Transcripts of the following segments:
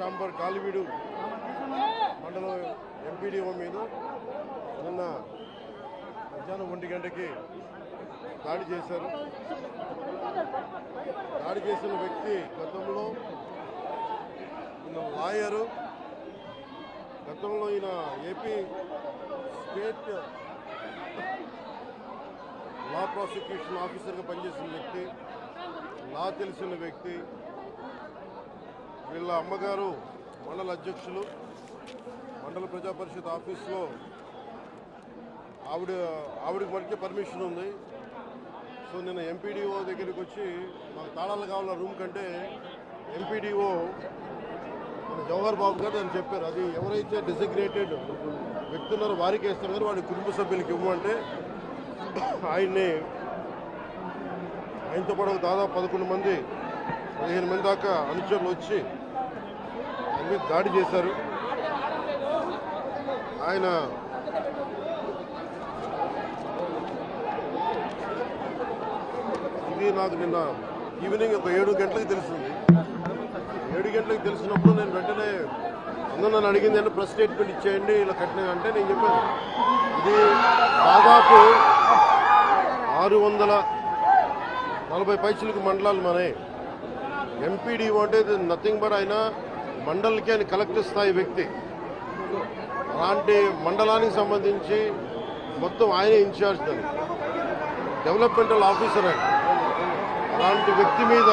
Chamber కాలివీడు మండలం MPDO మీద నిన్న మధ్యాహ్నం ఒంటి గంటకి దాడి చేశారు. దాడి చేసిన వ్యక్తి గతంలో ఈయన లాయరు గతంలో ఈయన ఏపీ స్టేట్ లా ప్రాసిక్యూషన్ ఆఫీసర్గా పనిచేసిన వ్యక్తి లా తెలిసిన వ్యక్తి వీళ్ళ అమ్మగారు మండల అధ్యక్షులు మండల ప్రజా పరిషత్ ఆఫీస్లో ఆవిడ ఆవిడకి వరకే పర్మిషన్ ఉంది. సో నేను ఎంపీడీఓ దగ్గరికి వచ్చి మాకు తాళాలు కావాల రూమ్ కంటే ఎంపీడీఓ మన జవహర్ బాబు గారు అని చెప్పారు. అది ఎవరైతే డెసిగ్నేటెడ్ వ్యక్తి ఉన్నారో వారికి వేస్తారు కానీ వాడి కుటుంబ సభ్యులకి ఇవ్వమంటే ఆయన్ని ఆయనతో పాటు దాదాపు పదకొండు మంది పదిహేను మంది దాకా అనుచరులు వచ్చి మీద దాడి చేశారు. ఆయన ఇది నాకు నిన్న ఈవినింగ్ ఒక ఏడు గంటలకు తెలిసింది ఏడు గంటలకు తెలిసినప్పుడు నేను వెంటనే అందరూ నన్ను అడిగింది అంటే ప్రెస్ స్టేట్మెంట్ ఇచ్చేయండి ఇలా కట్టిన అంటే నేను చెప్పాను. ఇది దాదాపు ఆరు వందల నలభై పైసలకు మండలాలు మనే ఎంపీడీ అంటే నథింగ్ బట్ ఆయన మండలికి ఆయన కలెక్టర్ స్థాయి వ్యక్తి. అలాంటి మండలానికి సంబంధించి మొత్తం ఆయనే ఇన్ఛార్జ్ దాన్ని డెవలప్మెంటల్ ఆఫీసర్ ఆయన. అలాంటి వ్యక్తి మీద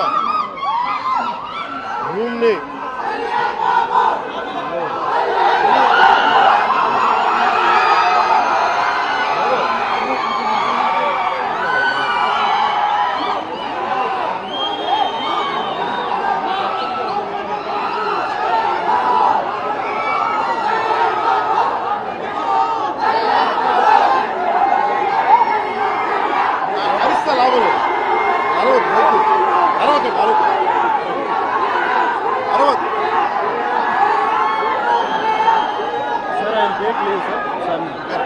భూమిని అరిస్తే లాభం లేదు అరవద్దు వద్దు. అరవద్దు అరవద్దు అరవద్దు సార్ ఆయన డేట్ లేదు సార్ సార్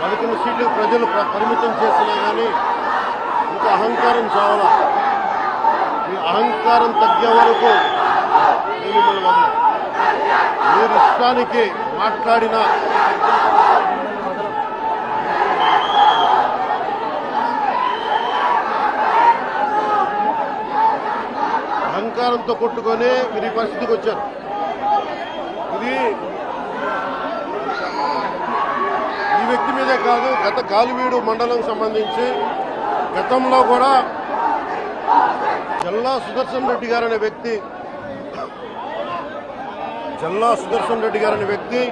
పదకొండు సీట్లు ప్రజలు పరిమితం చేసినా కానీ ఇంకా అహంకారం చావాలా. ఈ అహంకారం తగ్గే వరకు నేను మిమ్మల్ని మీరు ఇష్టానికి మాట్లాడిన అహంకారంతో కొట్టుకొని మీరు ఈ పరిస్థితికి వచ్చారు. ఇది ఈ వ్యక్తి మీదే కాదు గత గాలివీడు మండలం సంబంధించి గతంలో కూడా జల్లా సుదర్శన్ రెడ్డి గారు అనే వ్యక్తి జల్లా సుదర్శన్ రెడ్డి గారు అనే వ్యక్తి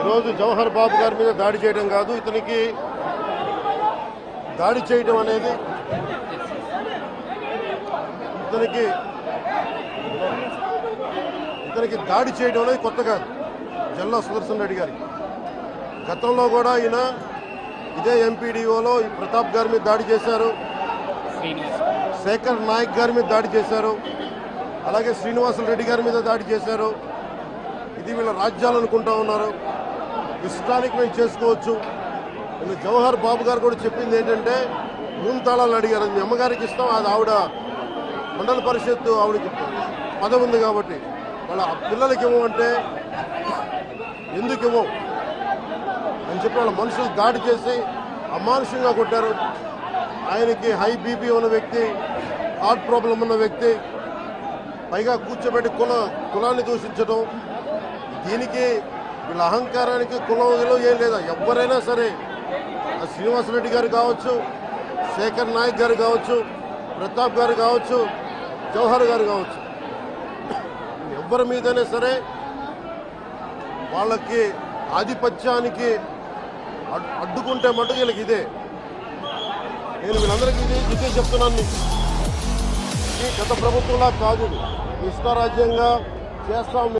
ఈరోజు జవహర్ బాబు గారి మీద దాడి చేయడం కాదు ఇతనికి దాడి చేయడం అనేది ఇతనికి ఇతనికి దాడి చేయడం అనేది కొత్త కాదు జల్లా సుదర్శన్ రెడ్డి గారికి. గతంలో కూడా ఈయన ఇదే ఎంపీడీఓలో ఈ ప్రతాప్ గారి మీద దాడి చేశారు. శేఖర్ నాయక్ గారి మీద దాడి చేశారు. అలాగే శ్రీనివాసులు రెడ్డి గారి మీద దాడి చేశారు. ఇది వీళ్ళ రాజ్యాలు అనుకుంటా ఉన్నారు. ఇష్టానికి మేము చేసుకోవచ్చు. జవహర్ బాబు గారు కూడా చెప్పింది ఏంటంటే రూమ్ తాళాలు అడిగారు మీ అమ్మగారికి ఇస్తాం అది ఆవిడ మండల పరిషత్తు ఆవిడకి పదవి ఉంది కాబట్టి వాళ్ళ పిల్లలకి ఇవ్వమంటే ఎందుకు ఇవ్వం? అని చెప్పి వాళ్ళ మనుషులు దాడి చేసి అమానుషంగా కొట్టారు. ఆయనకి హై బీపీ ఉన్న వ్యక్తి హార్ట్ ప్రాబ్లం ఉన్న వ్యక్తి పైగా కూర్చోబెట్టి కుల కులాన్ని దూషించడం. దీనికి వీళ్ళ అహంకారానికి కులం విలువ ఏం లేదా? ఎవరైనా సరే శ్రీనివాసరెడ్డి గారు కావచ్చు శేఖర్ నాయక్ గారు కావచ్చు ప్రతాప్ గారు కావచ్చు జవహర్ గారు కావచ్చు. ఎవరి మీదైనా సరే వాళ్ళకి ఆధిపత్యానికి అడ్డుకుంటే మటుకు వీళ్ళకి ఇదే. నేను వీళ్ళందరికీ ఇదే ఇదే చెప్తున్నాను. గత ప్రభుత్వంలా కాదు. ఇది చేస్తాము రాజ్యంగా చేస్తాం.